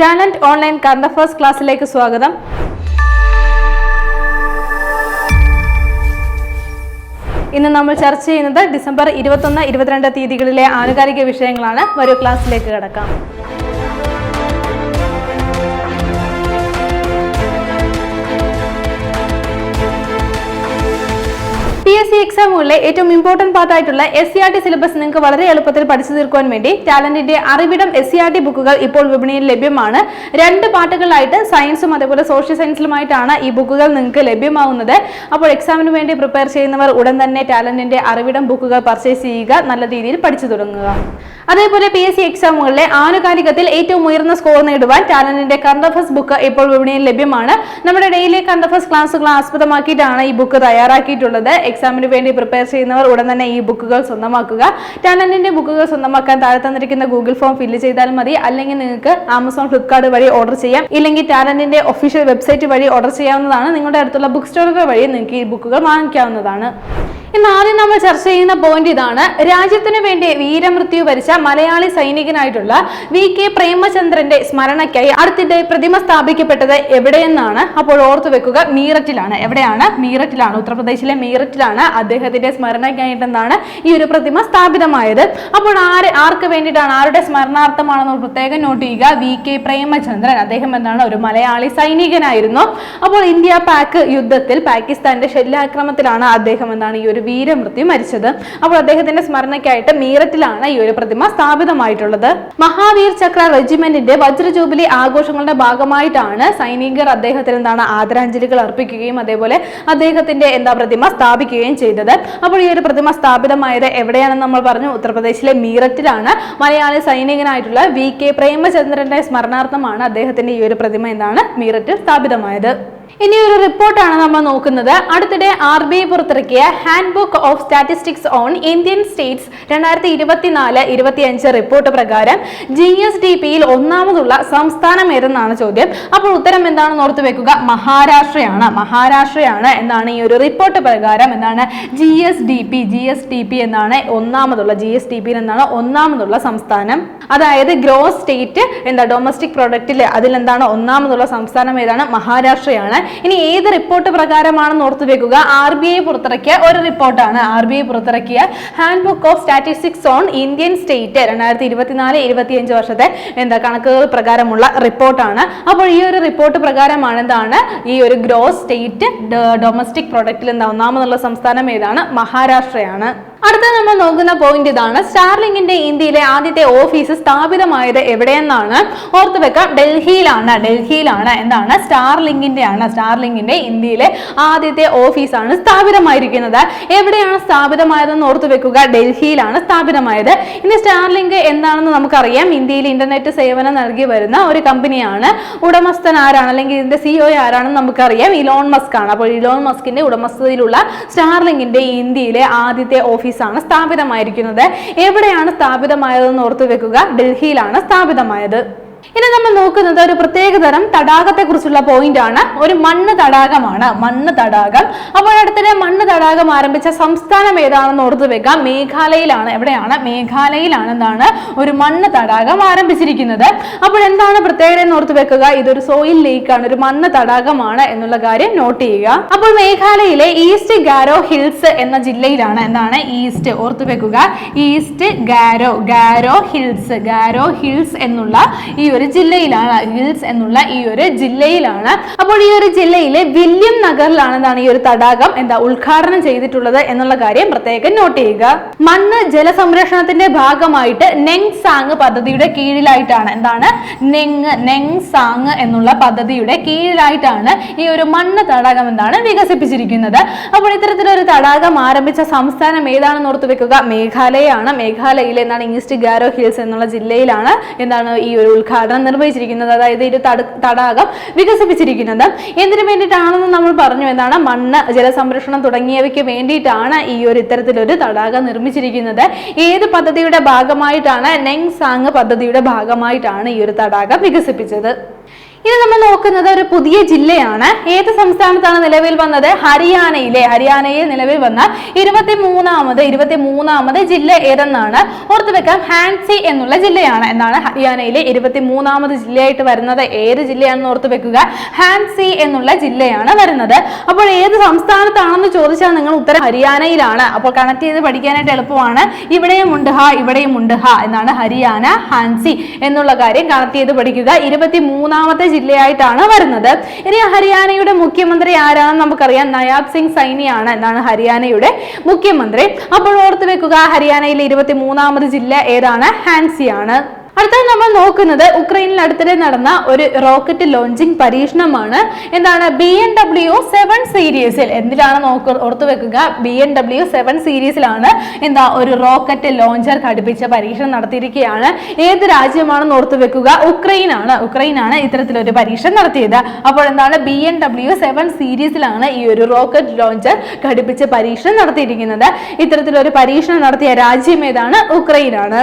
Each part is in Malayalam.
ടാലന്റ് ഓൺലൈൻ കറണ്ട് അഫേഴ്സ് ക്ലാസ്സിലേക്ക് സ്വാഗതം. ഇന്ന് നമ്മൾ ചർച്ച ചെയ്യുന്നത് ഡിസംബർ ഇരുപത്തൊന്ന് ഇരുപത്തിരണ്ട് തീയതികളിലെ ആനുകാലിക വിഷയങ്ങളാണ്. വരൂ ക്ലാസ്സിലേക്ക് കിടക്കാം. സി എക്സാമുകളിലെ ഏറ്റവും ഇമ്പോർട്ടന്റ് പാർട്ട് ആയിട്ടുള്ള S C R T syllabus നിങ്ങൾക്ക് വളരെ എളുപ്പത്തിൽ പഠിച്ചു തീർക്കുവാൻ വേണ്ടി ടാലന്റിന്റെ അറിവിടം എസ് സി ആർ ടി ബുക്കുകൾ ഇപ്പോൾ വിപണിയിൽ ലഭ്യമാണ്. രണ്ട് പാർട്ടുകളായിട്ട് സയൻസും അതേപോലെ സോഷ്യൽ സയൻസിലുമായിട്ടാണ് ഈ ബുക്കുകൾ നിങ്ങൾക്ക് ലഭ്യമാവുന്നത്. അപ്പോൾ എക്സാമിന് വേണ്ടി പ്രിപ്പയർ ചെയ്യുന്നവർ ഉടൻ തന്നെ ടാലന്റിന്റെ അറിവിടം ബുക്കുകൾ പർച്ചേസ് ചെയ്യുക നല്ല രീതിയിൽ പഠിച്ചു തുടങ്ങുക. അതേപോലെ പി എസ് സി എക്സാമുകളിലെ ആനുകാലികത്തിൽ ഏറ്റവും ഉയർന്ന സ്കോർ നേടുവാൻ ടാലന്റിന്റെ കറണ്ട് ബുക്ക് ഇപ്പോൾ വിപണിയിൽ ലഭ്യമാണ്. നമ്മുടെ ഡെയിലി കറണ്ട് ക്ലാസ്സുകൾ ആസ്പദമാക്കിയിട്ടാണ് ഈ ബുക്ക് തയ്യാറാക്കിയിട്ടുള്ളത്. എക്സാമിന് വേണ്ടി പ്രിപ്പയർ ചെയ്യുന്നവർ ഉടൻ തന്നെ ഈ ബുക്കുകൾ സ്വന്തമാക്കുക. ടാലന്റിന്റെ ബുക്കുകൾ സ്വന്തമാക്കാൻ താഴെ തന്നിരിക്കുന്ന ഗൂഗിൾ ഫോം ഫില്ല് ചെയ്താൽ മതി. അല്ലെങ്കിൽ നിങ്ങൾക്ക് ആമസോൺ ഫ്ലിപ്കാർട്ട് വഴി ഓർഡർ ചെയ്യാം. ഇല്ലെങ്കിൽ ടാലന്റിന്റെ ഒഫീഷ്യൽ വെബ്സൈറ്റ് വഴി ഓർഡർ ചെയ്യാവുന്നതാണ്. നിങ്ങളുടെ അടുത്തുള്ള ബുക്ക് സ്റ്റോറുകൾ വഴി നിങ്ങൾക്ക് ഈ ബുക്കുകൾ വാങ്ങിക്കാവുന്നതാണ്. ഇന്ന് ആദ്യം നമ്മൾ ചർച്ച ചെയ്യുന്ന പോയിന്റ് ഇതാണ്. രാജ്യത്തിനു വേണ്ടി വീരമൃത്യു വരിച്ച മലയാളി സൈനികനായിട്ടുള്ള വി കെ പ്രേമചന്ദ്രന്റെ സ്മരണയ്ക്കായി അടുത്തിടെ പ്രതിമ സ്ഥാപിക്കപ്പെട്ടത് എവിടെയെന്നാണ് അപ്പോൾ ഓർത്തു വെക്കുക മീററ്റിലാണ്. എവിടെയാണ്? മീററ്റിലാണ്. ഉത്തർപ്രദേശിലെ മീററ്റിലാണ്. അദ്ദേഹത്തിന്റെ സ്മരണയ്ക്കായിട്ടെന്നാണ് ഈ ഒരു പ്രതിമ സ്ഥാപിതമായത്? അപ്പോൾ ആര് ആർക്ക് വേണ്ടിയിട്ടാണ് ആരുടെ സ്മരണാർത്ഥമാണെന്ന് പ്രത്യേകം നോട്ട് ചെയ്യുക. വി കെ പ്രേമചന്ദ്രൻ അദ്ദേഹം എന്താണ് ഒരു മലയാളി സൈനികനായിരുന്നു. അപ്പോൾ ഇന്ത്യ പാക് യുദ്ധത്തിൽ പാകിസ്ഥാന്റെ ശല്യാക്രമത്തിലാണ് അദ്ദേഹം എന്താണ് ഈ ഒരു വീരമൃത്യു മരിച്ചത്. അപ്പോൾ അദ്ദേഹത്തിന്റെ സ്മരണയ്ക്കായിട്ട് മീററ്റിലാണ് ഈ ഒരു പ്രതിമ സ്ഥാപിതമായിട്ടുള്ളത്. മഹാവീർ ചക്ര റെജിമെന്റിന്റെ വജ്രജൂബിലി ആഘോഷങ്ങളുടെ ഭാഗമായിട്ടാണ് സൈനികർ അദ്ദേഹത്തിന് എന്താണ് ആദരാഞ്ജലികൾ അർപ്പിക്കുകയും അതേപോലെ അദ്ദേഹത്തിന്റെ എന്താ പ്രതിമ സ്ഥാപിക്കുകയും ചെയ്തത്. അപ്പോൾ ഈ ഒരു പ്രതിമ സ്ഥാപിതമായത് എവിടെയാണെന്ന് നമ്മൾ പറഞ്ഞു. ഉത്തർപ്രദേശിലെ മീററ്റിലാണ്. മലയാളി സൈനികനായിട്ടുള്ള വി കെ പ്രേമചന്ദ്രന്റെ സ്മരണാർത്ഥമാണ് അദ്ദേഹത്തിന്റെ ഈ ഒരു പ്രതിമ എന്താണ് മീററ്റിൽ സ്ഥാപിതമായത്. ഇനി ഒരു റിപ്പോർട്ടാണ് നമ്മൾ നോക്കുന്നത്. അടുത്തിടെ ആർ ബി ഐ പുറത്തിറക്കിയ handbook of statistics on Indian states രണ്ടായിരത്തി ഇരുപത്തിനാല് ഇരുപത്തിയഞ്ച് റിപ്പോർട്ട് പ്രകാരം ജി എസ് ഡി പിയിൽ ഒന്നാമതുള്ള സംസ്ഥാനം ഏതെന്നാണ് ചോദ്യം. അപ്പോൾ ഉത്തരം എന്താണെന്ന് ഓർത്തു വെക്കുക. മഹാരാഷ്ട്രയാണ്. മഹാരാഷ്ട്രയാണ് എന്നാണ് ഈ ഒരു റിപ്പോർട്ട് പ്രകാരം എന്താണ് G S D P G S D P എന്നാണ് ഒന്നാമതുള്ള ജി എസ് ഡി പി എന്നാണ് ഒന്നാമതുള്ള സംസ്ഥാനം. അതായത് ഗ്രോസ് സ്റ്റേറ്റ് എന്താ ഡൊമസ്റ്റിക് പ്രൊഡക്റ്റിൽ അതിലെന്താണ്? ഒന്നാമതുള്ള സംസ്ഥാനം ഏതാണ്? മഹാരാഷ്ട്രയാണ്. ഇനി ഏത് റിപ്പോർട്ട് പ്രകാരമാണെന്ന് ഓർത്തു വെക്കുക. ആർ ബി ഐ പുറത്തിറക്കിയ ഒരു റിപ്പോർട്ടാണ് ആർ ബി ഐ പുറത്തിറക്കിയ. Handbook of statistics on Indian state രണ്ടായിരത്തി ഇരുപത്തിനാല് ഇരുപത്തിയഞ്ച് വർഷത്തെ എന്താ കണക്കുകൾ പ്രകാരമുള്ള റിപ്പോർട്ടാണ്. അപ്പോൾ ഈ ഒരു റിപ്പോർട്ട് പ്രകാരമാണ് എന്താണ്? ഈ ഒരു ഗ്രോസ് സ്റ്റേറ്റ് ഡൊമസ്റ്റിക് പ്രൊഡക്റ്റിൽ എന്താ ഒന്നാമതുള്ള സംസ്ഥാനം ഏതാണ്? മഹാരാഷ്ട്രയാണ്. അടുത്ത നമ്മൾ നോക്കുന്ന പോയിന്റ് ഇതാണ്. സ്റ്റാർലിങ്ങിന്റെ ഇന്ത്യയിലെ ആദ്യത്തെ ഓഫീസ് സ്ഥാപിതമായത് എവിടെയെന്നാണ് ഓർത്ത് വെക്കാം. ഡൽഹിയിലാണ് ഡൽഹിയിലാണ്. എന്താണ്? സ്റ്റാർലിങ്ങിന്റെ ആണ് സ്റ്റാർലിങ്ങിന്റെ ഇന്ത്യയിലെ ആദ്യത്തെ ഓഫീസാണ് സ്ഥാപിതമായിരിക്കുന്നത്. എവിടെയാണ് സ്ഥാപിതമായതെന്ന് ഓർത്ത് വെക്കുക. ഡൽഹിയിലാണ് സ്ഥാപിതമായത്. ഇനി സ്റ്റാർലിങ്ക് എന്താണെന്ന് നമുക്കറിയാം. ഇന്ത്യയിൽ ഇന്റർനെറ്റ് സേവനം നൽകി വരുന്ന ഒരു കമ്പനിയാണ് ഉടമസ്ഥൻ ആരാണ്? അല്ലെങ്കിൽ ഇതിന്റെ സിഒ ആരാണെന്ന് നമുക്കറിയാം. ഇലോൺ മസ്ക് ആണ് അപ്പോൾ ഇലോൺ മസ്കിന്റെ ഉടമസ്ഥതയിലുള്ള സ്റ്റാർലിങ്ങിന്റെ ഇന്ത്യയിലെ ആദ്യത്തെ ഓഫീസാണ് സ്ഥാപിതമായിരിക്കുന്നത്. എവിടെയാണ് സ്ഥാപിതമായതെന്ന് ഓർത്തു വെക്കുക? ഡൽഹിയിലാണ് സ്ഥാപിതമായത്. ഇനി നമ്മൾ നോക്കുന്നത് ഒരു പ്രത്യേക തരം തടാകത്തെ കുറിച്ചുള്ള പോയിന്റ് ആണ്. ഒരു മണ്ണ് തടാകമാണ് മണ്ണ് തടാകം. അപ്പോൾ അടുത്തിടെ മണ്ണ് തടാകം ആരംഭിച്ച സംസ്ഥാനം ഏതാണെന്ന് ഓർത്തു വെക്കാം. മേഘാലയയിലാണ് എവിടെയാണ്? മേഘാലയയിലാണ് എന്താണ് ഒരു മണ്ണ് തടാകം ആരംഭിച്ചിരിക്കുന്നത്. അപ്പോൾ എന്താണ് പ്രത്യേകത എന്ന് ഓർത്തു വെക്കുക? ഇതൊരു സോയിൽ ലേക്ക് ആണ് ഒരു മണ്ണ് തടാകമാണ് എന്നുള്ള കാര്യം നോട്ട് ചെയ്യുക. അപ്പോൾ മേഘാലയയിലെ ഈസ്റ്റ് ഗാരോ ഹിൽസ് എന്ന ജില്ലയിലാണ്. എന്താണ്? ഈസ്റ്റ് ഓർത്തു വെക്കുക. East Garo Garo hills Garo hills എന്നുള്ള ഈ ഒരു ജില്ലയിലാണ് ഹിൽസ് എന്നുള്ള ഈ ഒരു ജില്ലയിലാണ്. അപ്പോൾ ഈ ഒരു ജില്ലയിലെ വില്യം നഗറിലാണ് എന്താണ് ഈ ഒരു തടാകം എന്താ ഉദ്ഘാടനം ചെയ്തിട്ടുള്ളത് എന്നുള്ള കാര്യം പ്രത്യേകം നോട്ട് ചെയ്യുക. മണ്ണ് ജലസംരക്ഷണത്തിന്റെ ഭാഗമായിട്ട് നെങ് സാങ് പദ്ധതിയുടെ കീഴിലായിട്ടാണ് എന്താണ്? നെങ് നെങ് സാങ് എന്നുള്ള പദ്ധതിയുടെ കീഴിലായിട്ടാണ് ഈ ഒരു മണ്ണ് തടാകം എന്താണ് വികസിപ്പിച്ചിരിക്കുന്നത്. അപ്പോൾ ഇത്തരത്തിലൊരു തടാകം ആരംഭിച്ച സംസ്ഥാനം ഏതാണെന്ന് ഓർത്തു വെക്കുക. മേഘാലയാണ് മേഘാലയയിലെ എന്താണ് ഈസ്റ്റ് ഗാരോ ഹിൽസ് എന്നുള്ള ജില്ലയിലാണ് എന്താണ് ഈ ഒരു ഉദ്ഘാടനം നിർവഹിച്ചിരിക്കുന്നത് അതായത് ഇത് തടാകം വികസിപ്പിച്ചിരിക്കുന്നത്. എന്തിനു വേണ്ടിയിട്ടാണെന്ന് നമ്മൾ പറഞ്ഞു എന്താണ് മണ്ണ് ജലസംരക്ഷണം തുടങ്ങിയവയ്ക്ക് വേണ്ടിയിട്ടാണ് ഈ ഒരു ഇത്തരത്തിലൊരു തടാകം നിർമ്മിച്ചിരിക്കുന്നത്. ഏത് പദ്ധതിയുടെ ഭാഗമായിട്ടാണ് നെങ് സാങ് പദ്ധതിയുടെ ഭാഗമായിട്ടാണ് ഈ ഒരു തടാകം വികസിപ്പിച്ചത്? ഇനി നമ്മൾ നോക്കുന്നത് ഒരു പുതിയ ജില്ലയാണ്. ഏത് സംസ്ഥാനത്താണ് നിലവിൽ വന്നത്? ഹരിയാനയിലെ ഹരിയാനയിൽ നിലവിൽ വന്ന ഇരുപത്തി മൂന്നാമത് ഇരുപത്തി മൂന്നാമത് ജില്ല ഏതെന്നാണ് ഓർത്തു വെക്കാം ഹാൻസി എന്നുള്ള ജില്ലയാണ്. എന്നാണ് ഹരിയാനയിലെ ഇരുപത്തി മൂന്നാമത് ജില്ലയായിട്ട് വരുന്നത്. ഏത് ജില്ലയാണെന്ന് ഓർത്തു വെക്കുക ഹാൻസി എന്നുള്ള ജില്ലയാണ് വരുന്നത്. അപ്പോൾ ഏത് സംസ്ഥാനത്താണെന്ന് ചോദിച്ചാൽ നിങ്ങൾ ഉത്തരം ഹരിയാനയിലാണ്. അപ്പോൾ കണക്ട് ചെയ്ത് പഠിക്കാനായിട്ട് എളുപ്പമാണ്. ഇവിടെയും ഉണ്ട് ഹ ഇവിടെയും ഉണ്ട് ഹ എന്നാണ് ഹരിയാന ഹാൻസി എന്നുള്ള കാര്യം കണക്ട് ചെയ്ത് പഠിക്കുക. ഇരുപത്തി മൂന്നാമത്തെ ജില്ലയായിട്ടാണ് വരുന്നത്. ഇനി ഹരിയാനയുടെ മുഖ്യമന്ത്രി ആരാണെന്ന് നമുക്കറിയാം. നയാബ് സിംഗ് സൈനിയാണ് എന്നാണ് ഹരിയാനയുടെ മുഖ്യമന്ത്രി. അപ്പോൾ ഓർത്ത് വെക്കുക ഹരിയാനയിലെ ഇരുപത്തി മൂന്നാമത് ജില്ല ഏതാണ്? ഹാൻസിയാണ്. അടുത്തത് നമ്മൾ നോക്കുന്നത് ഉക്രൈനിൽ അടുത്തിടെ നടന്ന ഒരു റോക്കറ്റ് ലോഞ്ചിങ് പരീക്ഷണമാണ്. എന്താണ്? ബി എൻ ഡബ്ല്യു സെവൻ സീരീസിൽ എന്തിലാണ് നോക്ക ഓർത്തു വെക്കുക. ബി എൻ ഡബ്ല്യു സെവൻ സീരീസിലാണ് എന്താ ഒരു റോക്കറ്റ് ലോഞ്ചർ ഘടിപ്പിച്ച പരീക്ഷണം നടത്തിയിരിക്കുകയാണ്. ഏത് രാജ്യമാണെന്ന് ഓർത്തു വെക്കുക. ഉക്രൈൻ ആണ് ഉക്രൈൻ ആണ് ഇത്തരത്തിലൊരു പരീക്ഷണം നടത്തിയത്. അപ്പോൾ എന്താണ്? ബി എൻ ഡബ്ല്യു സെവൻ സീരീസിലാണ് ഈ ഒരു റോക്കറ്റ് ലോഞ്ചർ ഘടിപ്പിച്ച് പരീക്ഷണം നടത്തിയിരിക്കുന്നത്. ഇത്തരത്തിലൊരു പരീക്ഷണം നടത്തിയ രാജ്യം ഏതാണ്? ഉക്രൈനാണ്.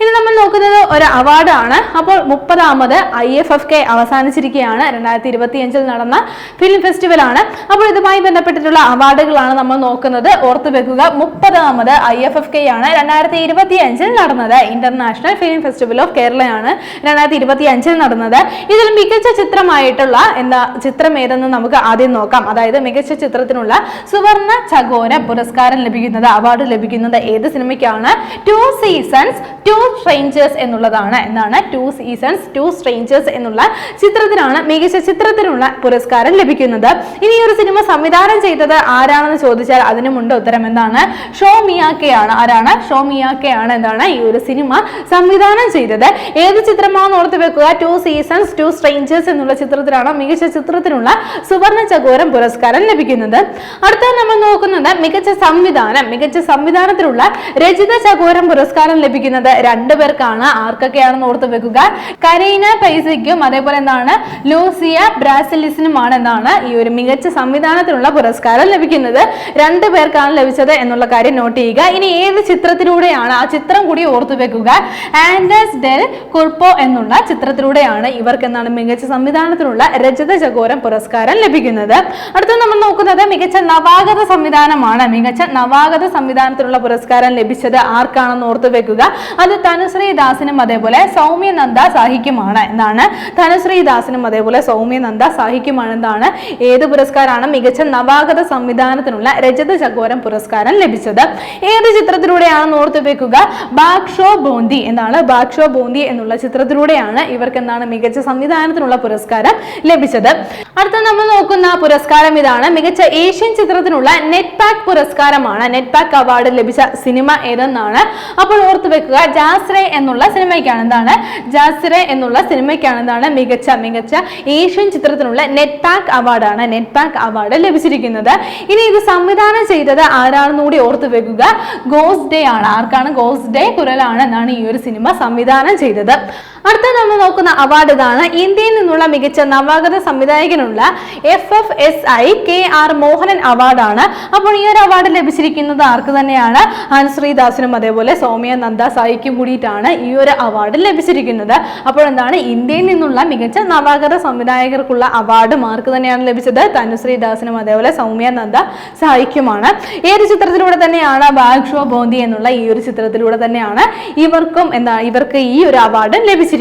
ഇനി നമ്മൾ നോക്കുന്നത് ഒരു അവാർഡാണ് അപ്പോൾ മുപ്പതാമത് ഐ എഫ് എഫ് കെ അവസാനിച്ചിരിക്കുകയാണ്. രണ്ടായിരത്തി ഇരുപത്തി അഞ്ചിൽ നടന്ന ഫിലിം ഫെസ്റ്റിവൽ ആണ്. അപ്പോൾ ഇതുമായി ബന്ധപ്പെട്ടിട്ടുള്ള അവാർഡുകളാണ് നമ്മൾ നോക്കുന്നത്. ഓർത്തു വെക്കുക മുപ്പതാമത് ഐ എഫ് എഫ് കെ ആണ് രണ്ടായിരത്തി ഇരുപത്തി അഞ്ചിൽ നടന്നത്. ഇന്റർനാഷണൽ ഫിലിം ഫെസ്റ്റിവൽ ഓഫ് കേരളയാണ് രണ്ടായിരത്തി ഇരുപത്തി അഞ്ചിൽ നടന്നത്. ഇതിൽ മികച്ച ചിത്രമായിട്ടുള്ള എന്താ ചിത്രം ഏതെന്ന് നമുക്ക് ആദ്യം നോക്കാം. അതായത് മികച്ച ചിത്രത്തിനുള്ള സുവർണ ചകോര പുരസ്കാരം ലഭിക്കുന്നത് അവാർഡ് ലഭിക്കുന്നത് ഏത് സിനിമയ്ക്കാണ് ടു സീസൺസ് ടു സ്ട്രേഞ്ചേഴ്സ് എന്നുള്ളതാണ്. എന്നാണ് ടു സീസൺസ് ടു സ്ട്രേഞ്ചേഴ്സ് എന്നുള്ള ചിത്രത്തിനാണ് മികച്ച ചിത്രത്തിനുള്ള പുരസ്കാരം ലഭിക്കുന്നത്. ഇനി ഒരു സിനിമ സംവിധാനം ചെയ്തത് ആരാണെന്ന് ചോദിച്ചാൽ അതിനുമുണ്ട് ഉത്തരം എന്താണ്? ഷോ മിയാക്കെയാണ്. ആരാണ്? ഷോ മിയാക്കെയാണ് എന്താണ് ഈ ഒരു സിനിമ സംവിധാനം ചെയ്തത്. ഏത് ചിത്രമാണെന്ന് ഓർത്ത് വെക്കുക. ടു സീസൺസ് ടു സ്ട്രേഞ്ചേഴ്സ് എന്നുള്ള ചിത്രത്തിലാണ് മികച്ച ചിത്രത്തിനുള്ള സുവർണ ചകോരം പുരസ്കാരം ലഭിക്കുന്നത്. അടുത്ത നമ്മൾ നോക്കുന്നത് മികച്ച സംവിധാനം മികച്ച സംവിധാനത്തിലുള്ള രചിത ചകോരം പുരസ്കാരം ലഭിക്കുന്നത് രണ്ടു പേർക്കാണ് ആർക്കൊക്കെയാണെന്ന് ഓർത്ത് വെക്കുക. കരീന പൈസയ്ക്കും അതേപോലെ എന്താണ് ലൂസിയ ബ്രാസിലിസിനുമാണ് എന്താണ് ഈ ഒരു മികച്ച സംവിധാനത്തിനുള്ള പുരസ്കാരം ലഭിക്കുന്നത്. രണ്ടു പേർക്കാണ് ലഭിച്ചത് എന്നുള്ള കാര്യം നോട്ട് ചെയ്യുക. ഇനി ഏത് ചിത്രത്തിലൂടെയാണ് ആ ചിത്രം കൂടി ഓർത്തു വെക്കുക? ആൻഡസ് ഡെൽ കുർപ്പോ എന്നുള്ള ചിത്രത്തിലൂടെയാണ് ഇവർക്ക് എന്താണ് മികച്ച സംവിധാനത്തിനുള്ള രജത ചകോരം പുരസ്കാരം ലഭിക്കുന്നത്. അടുത്ത നമ്മൾ നോക്കുന്നത് മികച്ച നവാഗത സംവിധാനമാണ്. മികച്ച നവാഗത സംവിധാനത്തിനുള്ള പുരസ്കാരം ലഭിച്ചത് ആർക്കാണെന്ന് ഓർത്തു വെക്കുക. അത് തനുശ്രീ ദാസിനും അതേപോലെ സൗമ്യ നന്ദ സാഹിക്കുമാണ് എന്നാണ്. ധനുശ്രീദാസിനും അതേപോലെ സൗമ്യ നന്ദ സാഹിക്കുമാണ് എന്താണ് ഏത് പുരസ്കാരമാണ് മികച്ച നവാഗത സംവിധാനത്തിനുള്ള രജത ചകോരം പുരസ്കാരം ലഭിച്ചത്. ഏത് ചിത്രത്തിലൂടെയാണ് ഓർത്തു വെക്കുക. ബാക്ഷോ ബോന്തി എന്നാണ്. ബാക്ഷോ ബോന്തി എന്നുള്ള ചിത്രത്തിലൂടെയാണ് ഇവർക്ക് എന്താണ് മികച്ച സംവിധാനത്തിനുള്ള പുരസ്കാരം ലഭിച്ചത്. അടുത്ത നമ്മൾ നോക്കുന്ന പുരസ്കാരം ഇതാണ്. മികച്ച ഏഷ്യൻ ചിത്രത്തിനുള്ള നെറ്റ് പാക്ക് പുരസ്കാരമാണ്. നെറ്റ് പാക്ക് അവാർഡ് ലഭിച്ച സിനിമ ഏതെന്നാണ്? അപ്പോൾ ഓർത്തു വെക്കുക. ജാസ്രെ എന്നുള്ള സിനിമയ്ക്കാണ്. എന്താണ്? ജാസ്രെ എന്നുള്ള സിനിമയ്ക്കാണ്. എന്താണ്? മികച്ച മികച്ച ഏഷ്യൻ ചിത്രത്തിനുള്ള നെറ്റ് പാക്ക് അവാർഡാണ് നെറ്റ് പാക്ക് അവാർഡ് ലഭിച്ചിരിക്കുന്നത്. ഇനി ഇത് സംവിധാനം ചെയ്തത് ആരാണെന്ന് കൂടി ഓർത്തു വെക്കുക. ഗോസ് ഡേ ആണ്. ആർക്കാണ് ഗോസ് ഡേ? കുരലാണ് എന്നാണ് ഈ ഒരു സിനിമ സംവിധാനം ചെയ്തത്. അടുത്ത നമ്മൾ നോക്കുന്ന അവാർഡ് ഇതാണ്. ഇന്ത്യയിൽ നിന്നുള്ള മികച്ച നവാഗത സംവിധായകനുള്ള F F S I K R Mohanan അവാർഡാണ് അപ്പോൾ ഈ ഒരു അവാർഡ് ലഭിച്ചിരിക്കുന്നത് ആർക്ക് തന്നെയാണ്? അനുശ്രീദാസിനും അതേപോലെ സൗമ്യ നന്ദ സായിക്കും കൂടിയിട്ടാണ് ഈ ഒരു അവാർഡ് ലഭിച്ചിരിക്കുന്നത്. അപ്പോൾ എന്താണ്? ഇന്ത്യയിൽ നിന്നുള്ള മികച്ച നവാഗത സംവിധായകർക്കുള്ള അവാർഡ് മാർക്ക് തന്നെയാണ് ലഭിച്ചത്? തനുശ്രീ ദാസിനും അതേപോലെ സൗമ്യ നന്ദ സായിക്കുമാണ്. ഏത് ചിത്രത്തിലൂടെ തന്നെയാണ് ബാഗ് ഷോ ബോന്തി എന്നുള്ള ഈ ഒരു ചിത്രത്തിലൂടെ തന്നെയാണ് ഇവർക്കും എന്താ ഇവർക്ക് ഈ ഒരു അവാർഡ് ലഭിച്ചിരിക്കുന്നത്.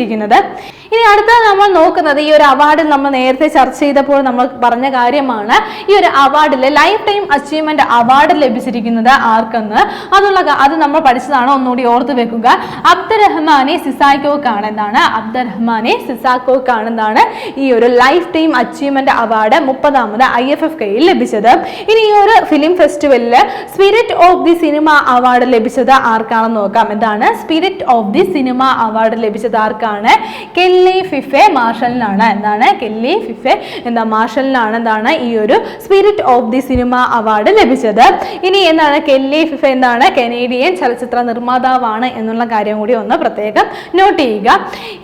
ഇനി അടുത്ത നമ്മൾ നോക്കുന്നത് ഈ ഒരു അവാർഡിൽ നമ്മൾ നേരത്തെ ചർച്ച ചെയ്തപ്പോൾ നമ്മൾ പറഞ്ഞ കാര്യമാണ്. ഈ ഒരു അവാർഡിൽ ലൈഫ് ടൈം അച്ചീവ്മെന്റ് അവാർഡ് ലഭിച്ചിരിക്കുന്നത് ആർക്കെന്ന്. അതുള്ള അത് നമ്മൾ പഠിച്ചതാണ്. ഒന്നുകൂടി ഓർത്ത് വെക്കുക. അബ്ദുറഹ്മാനെ സിസാക്കോക്കാണ് എന്താണ് അബ്ദുറഹ്മാനെ സിസാക്കോക്കാണ് എന്താണ് ഈ ഒരു ലൈഫ് ടൈം അച്ചീവ്മെന്റ് അവാർഡ് മുപ്പതാമത് ഐ എഫ് എഫ് കെയിൽ ലഭിച്ചത്. ഇനി ഈ ഒരു ഫിലിം ഫെസ്റ്റിവലിൽ spirit of the cinema award ലഭിച്ചത് ആർക്കാണെന്ന് നോക്കാം. എന്താണ്? Spirit of the cinema award ലഭിച്ചത് ആർക്കാണ് കെല്ലി ഫിഫെ മാർഷലിനാണ് എന്താണ് കെല്ലി ഫിഫെ എന്താ മാർഷലിനാണ് എന്താണ് ഈ ഒരു spirit of the cinema award ലഭിച്ചത്. ഇനി എന്താണ് കെല്ലി ഫിഫ എന്താണ്? കനേഡിയൻ ചലച്ചിത്ര നിർമ്മാതാവാണ് എന്നുള്ള കാര്യം കൂടി ഒന്ന് പ്രത്യേകം നോട്ട് ചെയ്യുക.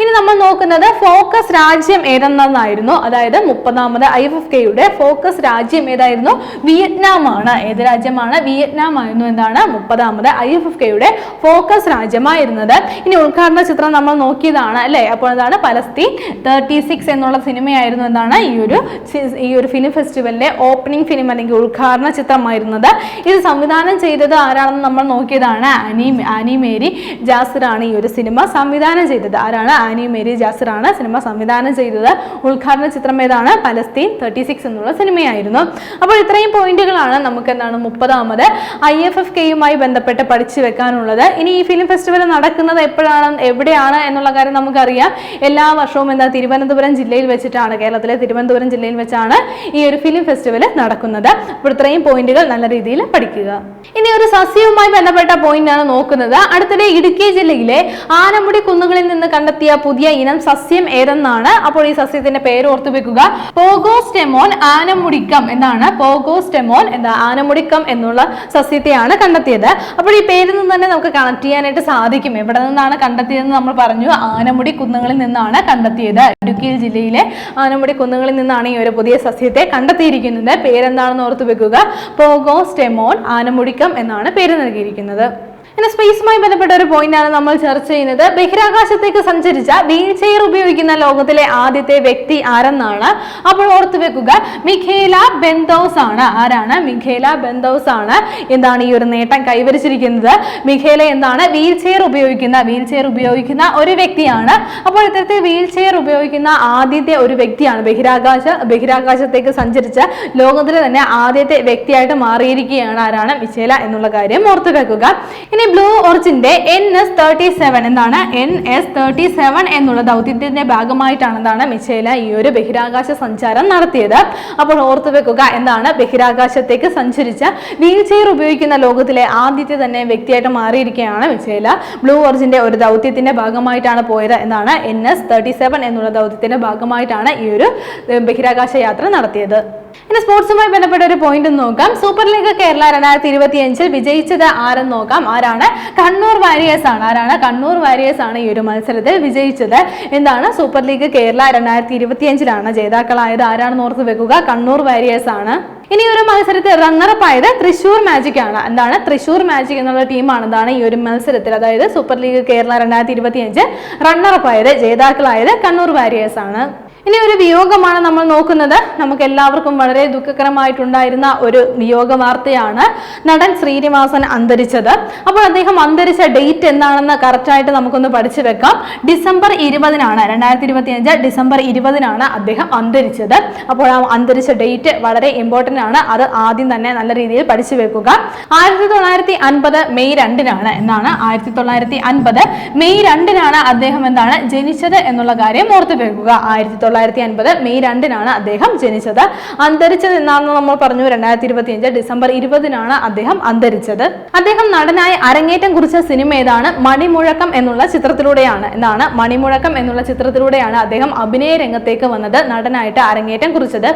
ഇനി നമ്മൾ നോക്കുന്നത് ഫോക്കസ് രാജ്യം ഏതെന്നായിരുന്നു അതായത് മുപ്പതാമത് ഐ എഫ് എഫ് കെയുടെ ഫോക്കസ് രാജ്യം ഏതായിരുന്നു? വിയറ്റ്നാം ആണ് ഏത് രാജ്യമാണ്? വിയറ്റ്നാം ആയിരുന്നു എന്താണ് മുപ്പതാമത് ഐ എഫ് എഫ് കെയുടെ ഫോക്കസ് രാജ്യമായിരുന്നത്. ഇനി ഉദ്ഘാടന ചിത്രം നമ്മൾ നോക്കിയതാണ് ആണ് അല്ലേ? അപ്പോൾ എന്താണ് പലസ്തീൻ തേർട്ടി സിക്സ് എന്നുള്ള സിനിമയായിരുന്നു എന്നാണ് ഈ ഒരു ഈ ഒരു ഫിലിം ഫെസ്റ്റിവലിലെ ഓപ്പണിംഗ് ഫിലിം അല്ലെങ്കിൽ ഉദ്ഘാടന ചിത്രമായിരുന്നത്. ഇത് സംവിധാനം ചെയ്തത് ആരാണെന്ന് നമ്മൾ നോക്കിയതാണ് ആനി ആനി മേരി ജാസിറാണ് ഈ ഒരു സിനിമ സംവിധാനം ചെയ്തത്. ആരാണ് ആനി മേരി ജാസിറാണ് സിനിമ സംവിധാനം ചെയ്തത്? ഉദ്ഘാടന ചിത്രം ഏതാണ്? പലസ്തീൻ തേർട്ടി സിക്സ് എന്നുള്ള സിനിമയായിരുന്നു. അപ്പോൾ ഇത്രയും പോയിന്റുകളാണ് നമുക്ക് എന്താണ് മുപ്പതാമത് ഐ എഫ് എഫ് കെയുമായി ബന്ധപ്പെട്ട് പഠിച്ചു വെക്കാനുള്ളത്. ഇനി ഈ ഫിലിം ഫെസ്റ്റിവൽ നടക്കുന്നത് എപ്പോഴാണ് എവിടെയാണ് എന്നുള്ള കാര്യം നമുക്കറിയാം. എല്ലാ വർഷവും എന്താ തിരുവനന്തപുരം ജില്ലയിൽ വെച്ചിട്ടാണ് കേരളത്തിലെ തിരുവനന്തപുരം ജില്ലയിൽ വെച്ചാണ് ഈ ഒരു ഫിലിം ഫെസ്റ്റിവൽ നടക്കുന്നത്. അപ്പോൾ ഇത്രയും പോയിന്റുകൾ നല്ല രീതിയിൽ പഠിക്കുക. ഇനി ഒരു സസ്യവുമായി ബന്ധപ്പെട്ട പോയിന്റ് ആണ് നോക്കുന്നത്. അടുത്തിടെ ഇടുക്കി ജില്ലയിലെ ആനമുടി കുന്നുകളിൽ നിന്ന് കണ്ടെത്തിയ പുതിയ ഇനം സസ്യം ഏതെന്നാണ് അപ്പോൾ ഈ സസ്യത്തിന്റെ പേര് ഓർത്തു വെക്കുക. പോഗോസ്റ്റെമോൻ ആനമുടിക്കം എന്നാണ്. പോഗോസ്റ്റെമോൻ എന്താ ആനമുടിക്കം എന്നുള്ള സസ്യത്തെയാണ് കണ്ടെത്തിയത്. അപ്പോൾ ഈ പേരിൽ നിന്ന് തന്നെ നമുക്ക് കണക്ട് ചെയ്യാനായിട്ട് സാധിക്കും. എവിടെ നിന്നാണ് കണ്ടെത്തിയതെന്ന് നമ്മൾ പറഞ്ഞു. ആനമുടി കുന്നുകളിൽ നിന്നാണ് കണ്ടെത്തിയത്. ഇടുക്കി ജില്ലയിലെ ആനമുടി കുന്നുകളിൽ നിന്നാണ് ഈ ഒരു പുതിയ സസ്യത്തെ കണ്ടെത്തിയിരിക്കുന്നത്. പേരെന്താണെന്ന് ഓർത്തു വെക്കുക. പോഗോസ്റ്റെമോൻ ആനമുടിക്കം എന്നാണ് പേര് നൽകിയിരിക്കുന്നത്. ഇനി സ്പേസുമായി ബന്ധപ്പെട്ട ഒരു പോയിന്റാണ് നമ്മൾ ചർച്ച ചെയ്യുന്നത്. ബഹിരാകാശത്തേക്ക് സഞ്ചരിച്ച വീൽ ചെയർ ഉപയോഗിക്കുന്ന ലോകത്തിലെ ആദ്യത്തെ വ്യക്തി ആരെന്നാണ്? അപ്പോൾ ഓർത്തു വെക്കുക മിഖേല ബെന്തോസ് ആണ്. ആരാണ്? മിഖേല ബെന്തോസ് ആണ്. എന്താണ് ഈ ഒരു നേട്ടം കൈവരിച്ചിരിക്കുന്നത്? മിഖേല എന്താണ്? വീൽ ചെയർ ഉപയോഗിക്കുന്ന വീൽ ചെയർ ഉപയോഗിക്കുന്ന ഒരു വ്യക്തിയാണ്. അപ്പോൾ ഇത്തരത്തിൽ വീൽ ചെയർ ഉപയോഗിക്കുന്ന ആദ്യത്തെ ഒരു വ്യക്തിയാണ് ബഹിരാകാശ ബഹിരാകാശത്തേക്ക് സഞ്ചരിച്ച ലോകത്തിലെ തന്നെ ആദ്യത്തെ വ്യക്തിയായിട്ട് മാറിയിരിക്കുകയാണ്. ആരാണ്? മിഖേല എന്നുള്ള കാര്യം ഓർത്തു വെക്കുക. ഇനി ബ്ലൂ ഒറിജിന്റെ എൻ എസ് തേർട്ടി സെവൻ എന്താണ് എൻ എസ് തേർട്ടി സെവൻ എന്നുള്ള ദൗത്യത്തിന്റെ ഭാഗമായിട്ടാണ് എന്താണ് മിച്ചേല ഈ ഒരു ബഹിരാകാശ സഞ്ചാരം നടത്തിയത്. അപ്പോൾ ഓർത്തു വെക്കുക എന്താണ് ബഹിരാകാശത്തേക്ക് സഞ്ചരിച്ച വീൽ ചെയർ ഉപയോഗിക്കുന്ന ലോകത്തിലെ ആദ്യത്തെ തന്നെ വ്യക്തിയായിട്ട് മാറിയിരിക്കുകയാണ് മിച്ചേല. ബ്ലൂ ഒറിജിന്റെ ഒരു ദൗത്യത്തിന്റെ ഭാഗമായിട്ടാണ് പോയത് എന്നാണ് എൻ എസ് തേർട്ടി സെവൻ എന്നുള്ള ദൗത്യത്തിന്റെ ഭാഗമായിട്ടാണ് ഈ ഒരു ബഹിരാകാശ യാത്ര നടത്തിയത്. ഇനി സ്പോർട്സുമായി ബന്ധപ്പെട്ട ഒരു പോയിന്റ് നോക്കാം. സൂപ്പർ ലീഗ് കേരള രണ്ടായിരത്തി ഇരുപത്തി അഞ്ചിൽ വിജയിച്ചത് ആരെന്ന് നോക്കാം. ആരാണ്? കണ്ണൂർ വാരിയേഴ്സ് ആണ്. ആരാണ്? കണ്ണൂർ വാരിയേഴ്സ് ആണ് ഈ ഒരു മത്സരത്തിൽ വിജയിച്ചത്. എന്താണ്? സൂപ്പർ ലീഗ് കേരള രണ്ടായിരത്തി ഇരുപത്തി അഞ്ചിലാണ് ജേതാക്കളായത്. ആരാണെന്ന് ഓർത്ത് വെക്കുക. കണ്ണൂർ വാരിയേഴ്സ് ആണ്. ഇനി ഒരു മത്സരത്തിൽ റണ്ണറപ്പ് ആയത് തൃശൂർ മാജിക് ആണ്. എന്താണ്? തൃശൂർ മാജിക് എന്നുള്ള ടീമാണ് എന്താണ് ഈ ഒരു മത്സരത്തിൽ. അതായത് സൂപ്പർ ലീഗ് കേരള രണ്ടായിരത്തി ഇരുപത്തി അഞ്ച് റണ്ണറപ്പ് ആയത് ജേതാക്കളായത് കണ്ണൂർ വാരിയേഴ്സ് ആണ്. ഇനി ഒരു വിയോഗമാണ് നമ്മൾ നോക്കുന്നത്. നമുക്ക് എല്ലാവർക്കും വളരെ ദുഃഖകരമായിട്ടുണ്ടായിരുന്ന ഒരു വിയോഗ വാർത്തയാണ് നടൻ ശ്രീനിവാസൻ അന്തരിച്ചത്. അപ്പോൾ അദ്ദേഹം അന്തരിച്ച ഡേറ്റ് എന്താണെന്ന് കറക്റ്റായിട്ട് നമുക്കൊന്ന് പഠിച്ചു വെക്കാം. ഡിസംബർ ഇരുപതിനാണ് രണ്ടായിരത്തി ഇരുപത്തി അഞ്ച് ഡിസംബർ ഇരുപതിനാണ് അദ്ദേഹം അന്തരിച്ചത്. അപ്പോൾ ആ അന്തരിച്ച ഡേറ്റ് വളരെ ഇമ്പോർട്ടന്റ് ആണ്. അത് ആദ്യം തന്നെ നല്ല രീതിയിൽ പഠിച്ചു വെക്കുക. ആയിരത്തി തൊള്ളായിരത്തി അൻപത് മെയ് രണ്ടിനാണ് എന്നാണ് ആയിരത്തി തൊള്ളായിരത്തി അൻപത് മെയ് രണ്ടിനാണ് അദ്ദേഹം എന്താണ് ജനിച്ചത് എന്നുള്ള കാര്യം ഓർത്തു വെക്കുക. ആയിരത്തി തൊള്ളായിരത്തി അൻപത് മെയ് രണ്ടിനാണ് അദ്ദേഹം ജനിച്ചത്. അന്തരിച്ചത് എന്നാണെന്ന് നമ്മൾ പറഞ്ഞു രണ്ടായിരത്തി ഇരുപത്തി അഞ്ച് ഡിസംബർ ഇരുപതിനാണ് അദ്ദേഹം അന്തരിച്ചത്. അദ്ദേഹം നടനായി അരങ്ങേറ്റം കുറിച്ച സിനിമ ഏതാണ്? മണിമുഴക്കം എന്നുള്ള ചിത്രത്തിലൂടെയാണ്. എന്നാണ് മണിമുഴക്കം എന്നുള്ള ചിത്രത്തിലൂടെയാണ് അദ്ദേഹം അഭിനയ രംഗത്തേക്ക് വന്നത് നടനായിട്ട് അരങ്ങേറ്റം കുറിച്ചത്.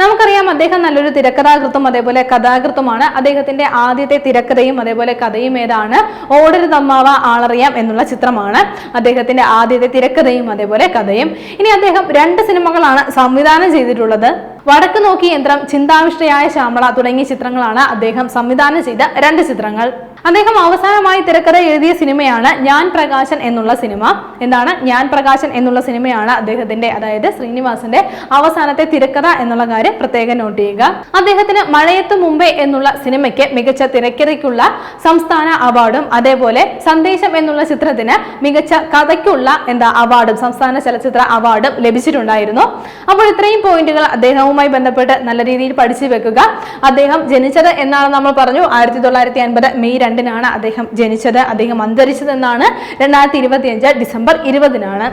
നമുക്കറിയാം അദ്ദേഹം നല്ലൊരു തിരക്കഥാകൃത്തും അതേപോലെ കഥാകൃത്തുമാണ്. അദ്ദേഹത്തിന്റെ ആദ്യത്തെ തിരക്കഥയും അതേപോലെ കഥയും ഏതാണ്? ഓടൊരു തമ്മാവ ആളറിയാം എന്നുള്ള ചിത്രമാണ് അദ്ദേഹത്തിന്റെ ആദ്യത്തെ തിരക്കഥയും അതേപോലെ കഥയും. ഇനി അദ്ദേഹം രണ്ട് സിനിമകളാണ് സംവിധാനം ചെയ്തിട്ടുള്ളത്. വടക്ക് നോക്കി യന്ത്രം ചിന്താവിഷ്ടയായ ശ്യാമള തുടങ്ങിയ ചിത്രങ്ങളാണ് അദ്ദേഹം സംവിധാനം ചെയ്ത രണ്ട് ചിത്രങ്ങൾ. അദ്ദേഹം അവസാനമായി തിരക്കഥ എഴുതിയ സിനിമയാണ് ഞാൻ പ്രകാശൻ എന്നുള്ള സിനിമ. എന്താണ്? ഞാൻ പ്രകാശൻ എന്നുള്ള സിനിമയാണ് അദ്ദേഹത്തിന്റെ അതായത് ശ്രീനിവാസന്റെ അവസാനത്തെ തിരക്കഥ എന്നുള്ള കാര്യം പ്രത്യേകം നോട്ട് ചെയ്യുക. അദ്ദേഹത്തിന് മഴയത്ത് മുമ്പേ എന്നുള്ള സിനിമയ്ക്ക് മികച്ച തിരക്കഥയ്ക്കുള്ള സംസ്ഥാന അവാർഡും അതേപോലെ സന്ദേശം എന്നുള്ള ചിത്രത്തിന് മികച്ച കഥയ്ക്കുള്ള എന്താ അവാർഡും സംസ്ഥാന ചലച്ചിത്ര അവാർഡും ലഭിച്ചിട്ടുണ്ടായിരുന്നു. അപ്പോൾ ഇത്രയും പോയിന്റുകൾ അദ്ദേഹവുമായി ബന്ധപ്പെട്ട് നല്ല രീതിയിൽ പഠിച്ചു വെക്കുക. അദ്ദേഹം ജനിച്ചത് എന്നാണ് നമ്മൾ പറഞ്ഞു. ആയിരത്തി തൊള്ളായിരത്തി അൻപത് മെയ് രണ്ടിനാണ് അദ്ദേഹം ജനിച്ചത്. അദ്ദേഹം അന്തരിച്ചത് എന്നാണ് രണ്ടായിരത്തി ഇരുപത്തി അഞ്ച് ഡിസംബർ ഇരുപതിനാണ്.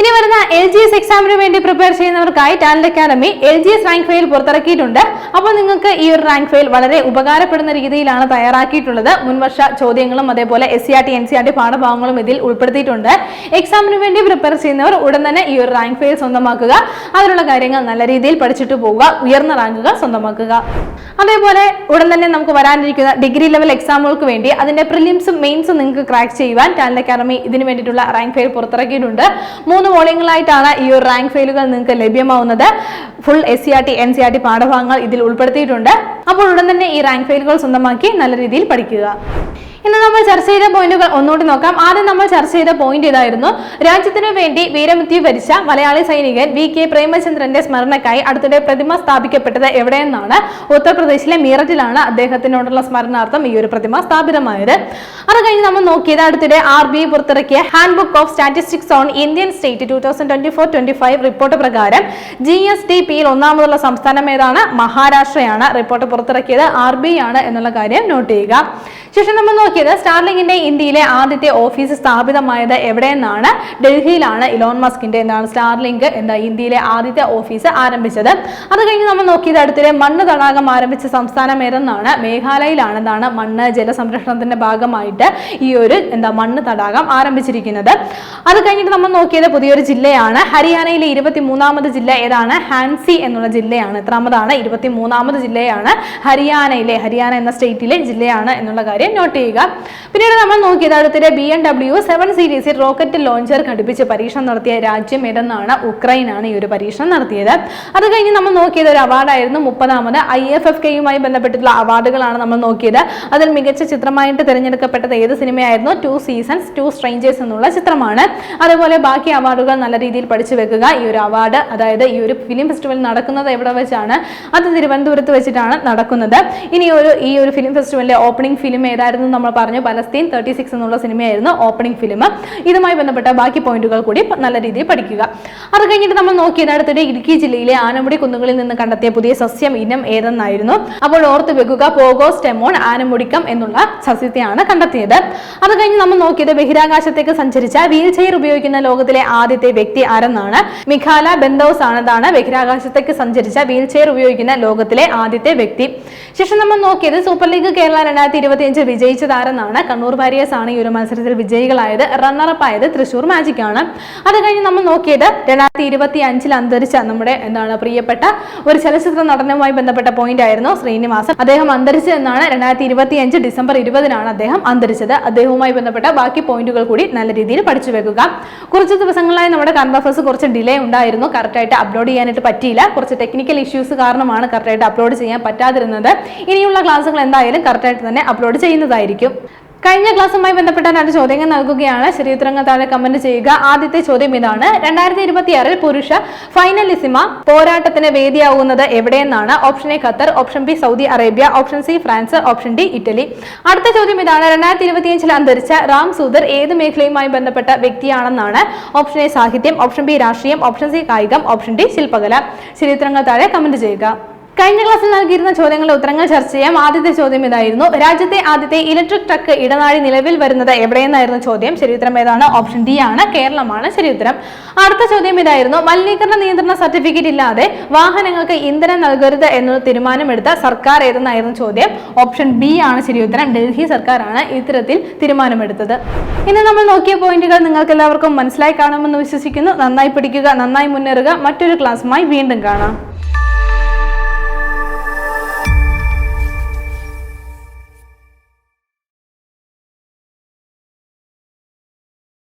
ഇനി വരുന്ന എൽ ജി എസ് എക്സാമിന് വേണ്ടി prepare ചെയ്യുന്നവർക്കായി talent academy L G S rank file പുറത്തിറക്കിയിട്ടുണ്ട്. അപ്പോൾ നിങ്ങൾക്ക് ഈ ഒരു റാങ്ക് ഫയൽ വളരെ ഉപകാരപ്പെടുന്ന രീതിയിലാണ് തയ്യാറാക്കിയിട്ടുള്ളത്. മുൻവർഷ ചോദ്യങ്ങളും അതേപോലെ S C R T N C R T പാഠഭാഗങ്ങളും ഇതിൽ ഉൾപ്പെടുത്തിയിട്ടുണ്ട്. എക്സാമിന് വേണ്ടി പ്രിപ്പയർ ചെയ്യുന്നവർ ഉടൻ തന്നെ ഈ ഒരു റാങ്ക് ഫയൽ സ്വന്തമാക്കുക. അതിനുള്ള കാര്യങ്ങൾ നല്ല രീതിയിൽ പഠിച്ചിട്ട് പോവുക. ഉയർന്ന റാങ്കുകൾ സ്വന്തമാക്കുക. അതേപോലെ ഉടൻ തന്നെ നമുക്ക് വരാനിരിക്കുന്ന ഡിഗ്രി ലെവൽ എക്സാമുകൾക്ക് വേണ്ടി അതിന്റെ പ്രിലിംസും മെയിൻസും നിങ്ങൾക്ക് ക്രാക്ക് ചെയ്യുവാൻ ടാലന്റ് അക്കാദമി ഇതിന് വേണ്ടിയിട്ടുള്ള റാങ്ക് ഫെയിൽ പുറത്തിറക്കിയിട്ടുണ്ട്. മൂന്ന് വോളിയങ്ങളായിട്ടാണ് ഈ ഒരു റാങ്ക് ഫെയിലുകൾ നിങ്ങൾക്ക് ലഭ്യമാവുന്നത്. Full S C R T N C R T പാഠഭാഗങ്ങൾ ഇതിൽ ഉൾപ്പെടുത്തിയിട്ടുണ്ട്. അപ്പോൾ ഉടൻ തന്നെ ഈ റാങ്ക് ഫെയിലുകൾ സ്വന്തമാക്കി നല്ല രീതിയിൽ പഠിക്കുക. ഇന്ന് നമ്മൾ ചർച്ച ചെയ്ത പോയിന്റുകൾ ഒന്നുകൂടി നോക്കാം. ആദ്യം നമ്മൾ ചർച്ച ചെയ്ത പോയിന്റ് ഇതായിരുന്നു. രാജ്യത്തിനു വേണ്ടി വീരമൃത്യു വരിച്ച മലയാളി സൈനികൻ വി കെ പ്രേമചന്ദ്രന്റെ സ്മരണക്കായി അടുത്തിടെ പ്രതിമ സ്ഥാപിക്കപ്പെട്ടത് എവിടെയെന്നാണ് ഉത്തർപ്രദേശിലെ മീററ്റിലാണ് അദ്ദേഹത്തിനോടുള്ള സ്മരണാർത്ഥം ഈ ഒരു പ്രതിമ സ്ഥാപിതമായത്. അത് കഴിഞ്ഞ് നമ്മൾ നോക്കിയത് അടുത്തിടെ ആർ ബി പുറത്തിറക്കിയ handbook of statistics on Indian state two thousand twenty four twenty five report പ്രകാരം ജി എസ് ടി പിയിൽ ഒന്നാമതുള്ള സംസ്ഥാനം ഏതാണ്? മഹാരാഷ്ട്രയാണ്. റിപ്പോർട്ട് പുറത്തിറക്കിയത് ആർ ബി ആണ് എന്നുള്ള കാര്യം നോട്ട് ചെയ്യുക. ശേഷം നമ്മൾ നോക്കിയത് സ്റ്റാർലിങ്ങിന്റെ ഇന്ത്യയിലെ ആദ്യത്തെ ഓഫീസ് സ്ഥാപിതമായത് എവിടെയെന്നാണ്? ഡൽഹിയിലാണ് ഇലോൺ മസ്കിന്റെ എന്താണ് സ്റ്റാർലിങ്ക് എന്താ ഇന്ത്യയിലെ ആദ്യത്തെ ഓഫീസ് ആരംഭിച്ചത്? അത് കഴിഞ്ഞ് നമ്മൾ നോക്കിയത് അടുത്തിടെ മണ്ണ് തടാകം ആരംഭിച്ച സംസ്ഥാനം ഏതെന്നാണ്? മേഘാലയയിലാണ് എന്താണ് മണ്ണ് ജലസംരക്ഷണത്തിന്റെ ഭാഗമായിട്ട് ഈ ഒരു എന്താ മണ്ണ് തടാകം ആരംഭിച്ചിരിക്കുന്നത്. അത് കഴിഞ്ഞിട്ട് നമ്മൾ നോക്കിയത് പുതിയൊരു ജില്ലയാണ്. ഹരിയാനയിലെ ഇരുപത്തി മൂന്നാമത് ജില്ല ഏതാണ്? ഹാൻസി എന്നുള്ള ജില്ലയാണ്. എത്രാമതാണ്? ഇരുപത്തി മൂന്നാമത് ജില്ലയാണ് ഹരിയാനയിലെ. ഹരിയാന എന്ന സ്റ്റേറ്റിലെ ജില്ലയാണ് എന്നുള്ള കാര്യം നോട്ട് ചെയ്യുക. പിന്നീട് നമ്മൾ നോക്കിയത് അടുത്തിടെ ബി എം ഡബ്ല്യു സെവൻ സീരീസിൽ റോക്കറ്റ് ലോഞ്ചർ ഘടിപ്പിച്ച് പരീക്ഷണം നടത്തിയ രാജ്യം ഏതെന്നാണ് ആണ് ഈ ഒരു പരീക്ഷണം നടത്തിയത്. അത് കഴിഞ്ഞ് നമ്മൾ നോക്കിയത് ഒരു അവാർഡായിരുന്നു മുപ്പതാമത് ഐ എഫ് എഫ് കെയുമായി ബന്ധപ്പെട്ടിട്ടുള്ള അവാർഡുകളാണ് നമ്മൾ നോക്കിയത്. അതിൽ മികച്ച ചിത്രമായിട്ട് തിരഞ്ഞെടുക്കപ്പെട്ടത് ഏത് സിനിമയായിരുന്നു? ടു സീസൺസ് ടു സ്ട്രേഞ്ചേഴ്സ് എന്നുള്ള ചിത്രമാണ്. അതുപോലെ ബാക്കി അവാർഡുകൾ നല്ല രീതിയിൽ പഠിച്ചു വെക്കുക. ഈ ഒരു അവാർഡ് അതായത് ഈ ഒരു ഫിലിം ഫെസ്റ്റിവൽ നടക്കുന്നത് എവിടെ വെച്ചാണ്? അത് തിരുവനന്തപുരത്ത് വെച്ചിട്ടാണ് നടക്കുന്നത്. ഇനി ഒരു ഈ ഒരു ഫിലിം ഫെസ്റ്റിവലിന്റെ ഓപ്പണിംഗ് ഫിലിം ഏതായിരുന്നു നമ്മൾ പറഞ്ഞു പലസ്തീൻ തേർട്ടി സിക്സ് എന്നുള്ള സിനിമയായിരുന്നു ഓപ്പണിംഗ് ഫിലിം ഇതുമായി ബന്ധപ്പെട്ട ബാക്കി പോയിന്റുകൾ കൂടി നല്ല രീതിയിൽ പഠിക്കുക. അത് കഴിഞ്ഞിട്ട് നമ്മൾ നോക്കിയത് അടുത്തിടെ ഇടുക്കി ജില്ലയിലെ ആനമുടി കുന്നുകളിൽ നിന്ന് കണ്ടെത്തിയ പുതിയ സസ്യം ഇനം ഏതെന്നായിരുന്നു. അപ്പോൾ ഓർത്ത് വെക്കുക പോഗോ സ്റ്റെമോൺ ആനമുടിക്കം എന്നുള്ള സസ്യത്തെയാണ് കണ്ടെത്തിയത്. അത് കഴിഞ്ഞ് നമ്മൾ നോക്കിയത് ബഹിരാകാശത്തേക്ക് സഞ്ചരിച്ച വീൽ ചെയർ ഉപയോഗിക്കുന്ന ലോകത്തിലെ ആദ്യത്തെ വ്യക്തി ആരെന്നാണ്? മിഖാല ബെന്തോസ് ആണെന്നാണ് ബഹിരാകാശത്തേക്ക് സഞ്ചരിച്ച വീൽ ചെയർ ഉപയോഗിക്കുന്ന ലോകത്തിലെ ആദ്യത്തെ വ്യക്തി. ശേഷം നമ്മൾ നോക്കിയത് സൂപ്പർ ലീഗ് കേരള രണ്ടായിരത്തി ഇരുപത്തിയഞ്ച് വിജയിച്ചതാരെന്നാണ് കണ്ണൂർ വാരിയേഴ്സ് ആണ് ഈ ഒരു മത്സരത്തിൽ വിജയികളായത്. റണ്ണറപ്പ് ആയത് തൃശൂർ മാജിക് ആണ് അത് കഴിഞ്ഞ് നമ്മൾ നോക്കിയത് രണ്ടായിരത്തി ഇരുപത്തി അഞ്ചിൽ അന്തരിച്ച നമ്മുടെ എന്താണ് പ്രിയപ്പെട്ട ഒരു ചലച്ചിത്ര നടനുമായി ബന്ധപ്പെട്ട പോയിന്റ് ആയിരുന്നു ശ്രീനിവാസൻ. അദ്ദേഹം അന്തരിച്ചത് എന്നാണ് രണ്ടായിരത്തി ഇരുപത്തി അഞ്ച് ഡിസംബർ ഇരുപതിനാണ് അദ്ദേഹം അന്തരിച്ചത്. അദ്ദേഹവുമായി ബന്ധപ്പെട്ട ബാക്കി പോയിന്റുകൾ കൂടി നല്ല രീതിയിൽ പഠിച്ചു വെക്കുക. കുറച്ച് ദിവസങ്ങളായി നമ്മുടെ കറണ്ട് കുറച്ച് ഡിലേ ഉണ്ടായിരുന്നു. കറക്റ്റായിട്ട് അപ്ലോഡ് ചെയ്യാനായിട്ട് പറ്റിയില്ല. കുറച്ച് ടെക്നിക്കൽ ഇഷ്യൂസ് കാരണമാണ് കറക്റ്റായിട്ട് അപ്ലോഡ് ചെയ്യാൻ പറ്റാതിരുന്നത്. ഇനിയുള്ള ക്ലാസ്സുകൾ എന്തായാലും കറക്റ്റായിട്ട് തന്നെ അപ്ലോഡ് ചെയ്യുന്നതായിരിക്കും. കഴിഞ്ഞ ക്ലാസ്സുമായി ബന്ധപ്പെട്ട രണ്ട് ചോദ്യങ്ങൾ നൽകുകയാണ്. ശരിയുത്തരങ്ങൾ താഴെ കമന്റ് ചെയ്യുക. ആദ്യത്തെ ചോദ്യം ഇതാണ്. രണ്ടായിരത്തി ഇരുപത്തിയാറിൽ പുരുഷ ഫൈനലിസിമ പോരാട്ടത്തിന് വേദിയാവുന്നത് എവിടെയെന്നാണ്? Option A Qatar option B Saudi Arabia option C France option D Italy. അടുത്ത ചോദ്യം ഇതാണ്. രണ്ടായിരത്തി ഇരുപത്തിയഞ്ചിൽ അന്തരിച്ച റാം സൂദർ ഏത് മേഖലയുമായി ബന്ധപ്പെട്ട വ്യക്തിയാണെന്നാണ്? ഓപ്ഷൻ എ സാഹിത്യം ഓപ്ഷൻ ബി രാഷ്ട്രീയം ഓപ്ഷൻ സി കായികം ഓപ്ഷൻ ഡി ശില്പകല. ശരിയുത്തരങ്ങൾ താഴെ കമന്റ് ചെയ്യുക. കഴിഞ്ഞ ക്ലാസ്സിൽ നൽകിയിരുന്ന ചോദ്യങ്ങളുടെ ഉത്തരങ്ങൾ ചർച്ച ചെയ്യാം. ആദ്യത്തെ ചോദ്യം ഇതായിരുന്നു. രാജ്യത്തെ ആദ്യത്തെ ഇലക്ട്രിക് ട്രക്ക് ഇടനാഴി നിലവിൽ വരുന്നത് എവിടെയെന്നായിരുന്നു ചോദ്യം. ശരിയുത്തരം ഏതാണ്? ഓപ്ഷൻ ഡി ആണ്. കേരളമാണ്. ശരി ഉത്തരം. അടുത്ത ചോദ്യം ഇതായിരുന്നു. മലിനീകരണ നിയന്ത്രണ സർട്ടിഫിക്കറ്റ് ഇല്ലാതെ വാഹനങ്ങൾക്ക് ഇന്ധനം നൽകരുത് എന്നൊരു തീരുമാനമെടുത്ത സർക്കാർ ഏതെന്നായിരുന്നു ചോദ്യം? ഓപ്ഷൻ ബി ആണ്. ശരി ഉത്തരം. ഡൽഹി സർക്കാരാണ് ഇത്തരത്തിൽ തീരുമാനമെടുത്തത്. ഇന്ന് നമ്മൾ നോക്കിയ പോയിന്റുകൾ നിങ്ങൾക്ക് എല്ലാവർക്കും മനസ്സിലായി കാണുമെന്ന് വിശ്വസിക്കുന്നു. നന്നായി പഠിക്കുക നന്നായി മുന്നേറുക. മറ്റൊരു ക്ലാസ്സുമായി വീണ്ടും കാണാം.